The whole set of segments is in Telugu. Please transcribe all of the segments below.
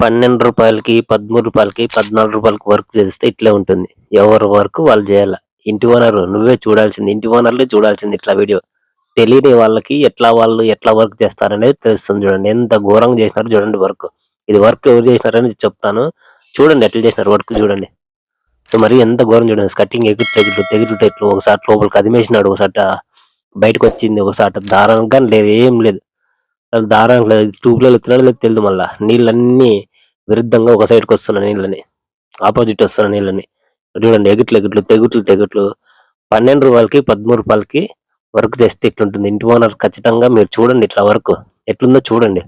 పన్నెండు రూపాయలకి పదమూడు రూపాయలకి పద్నాలుగు రూపాయలకి వర్క్ చేస్తే ఇట్లే ఉంటుంది. ఎవరు వర్క్ వాళ్ళు చేయాల? ఇంటి ఓనర్ నువ్వే చూడాల్సింది ఇంటి ఓనర్లే చూడాల్సింది ఇట్లా వీడియో తెలియని వాళ్ళకి ఎట్లా వాళ్ళు ఎట్లా వర్క్ చేస్తారనేది తెలుస్తుంది చూడండి. ఎంత ఘోరంగా చేసినారు చూడండి వర్క్ ఇది వర్క్ ఎవరు చేసినారని చెప్తాను. చూడండి ఎట్లా చేసినారు వర్క్ చూడండి. సో మరి ఎంత ఘోరం చూడండి. కటింగ్ ఎగురు తెగులు తెగులు తెట్లు ఒకసారి లోపలికి అదిమేసినాడు ఒకసారి బయటకు వచ్చింది ఒకసారి దారంగా లేదు ఏం లేదు. అసలు దారం లేదు ట్యూబ్లో లేదు తెలియదు మళ్ళా. నీళ్ళన్నీ విరుద్ధంగా ఒక సైడ్కి వస్తున్నాయి నీళ్ళని ఆపోజిట్ వస్తున్న నీళ్ళని. చూడండి ఎగుట్లు ఎగుట్లు తెగుట్లు తెగుట్లు. పన్నెండు రూపాయలకి పదమూడు రూపాయలకి వర్క్ చేస్తే ఇట్లుంటుంది ఇంటి ఓనర్ ఖచ్చితంగా మీరు చూడండి ఇట్లా వర్క్. ఎట్లుందో చూడండి.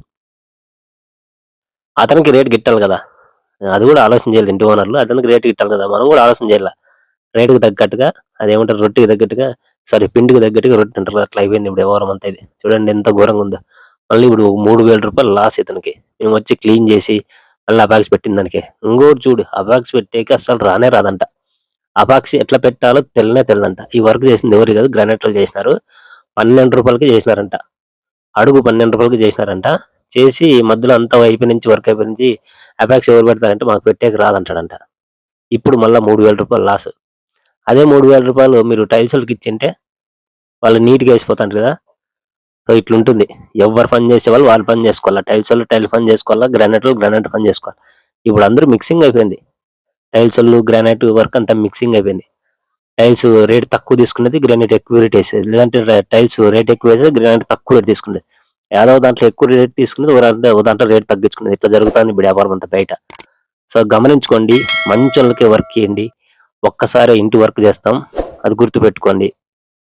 అతనికి రేట్ గిట్టాలి కదా. అది కూడా ఆలోచన చేయాలి ఇంటి ఓనర్లు. అతనికి రేట్ గిట్టాలి కదా. మనం కూడా ఆలోచన చేయాలి? రేటుకి తగ్గట్టుగా అదేమంటారు రొట్టెకి తగ్గట్టుగా సారీ పిండికి తగ్గట్టుగా రొట్టె అంటారు అట్లా అయిపోయింది ఇప్పుడు వ్యవహారం అంతా ఇది. చూడండి ఎంత ఘోరంగా ఉందో. మళ్ళీ ఇప్పుడు మూడు వేల రూపాయలు లాస్ ఇతనికి. మేము వచ్చి క్లీన్ చేసి మళ్ళీ అబాక్స్ పెట్టిన దానికి. ఇంకోటి చూడు అబాక్స్ పెట్టేకి అసలు రానే రాదంట. అబాక్స్ ఎట్లా పెట్టాలో తెల్లనే తెల్లదంట ఈ వర్క్ చేసింది ఎవరు కాదు గ్రానైట్లో చేసినారు. పన్నెండు రూపాయలకి చేసినారంట. అడుగు పన్నెండు రూపాయలకి చేసినారంట. చేసి మధ్యలో అంతా అయిపోయి నుంచి వర్క్ అయిపోయి నుంచి అబాక్స్ ఎవరు పెడతారంటే మాకు పెట్టేకి రాదంటాడంట. ఇప్పుడు మళ్ళీ మూడు వేల రూపాయలు లాస్ అదే మూడు వేల రూపాయలు మీరు టైల్స్ వాళ్ళకి ఇచ్చింటే వాళ్ళు నీట్గా వేసిపోతారు కదా. సో ఇట్లుంటుంది. ఎవరు పని చేసే వాళ్ళు వాళ్ళు పని చేసుకోవాలా? టైల్స్ వాళ్ళు టైల్ పని చేసుకోవాలా? గ్రానైట్ వాళ్ళు గ్రానైట్ పని చేసుకోవాలి? ఇప్పుడు అందరూ మిక్సింగ్ అయిపోయింది. టైల్స్ వాళ్ళు గ్రానైట్ వర్క్ అంతా మిక్సింగ్ అయిపోయింది. టైల్స్ రేట్ తక్కువ తీసుకునేది గ్రానైట్ ఎక్కువ రేట్ వేసేది. లేదంటే టైల్స్ రేట్ ఎక్కువ వేసేది గ్రానైట్ తక్కువ రేట్ తీసుకునేది. ఏదో దాంట్లో ఎక్కువ రేట్ తీసుకునేది ఒక దాంట్లో దాంట్లో రేట్ తగ్గించుకునేది. ఇట్లా జరుగుతుంది ఇప్పుడు వ్యాపారం అంతా బయట. సో గమనించుకోండి మంచి వాళ్ళకే వర్క్ చేయండి. ఒక్కసారి ఇంటి వర్క్ చేస్తాం. అది గుర్తుపెట్టుకోండి.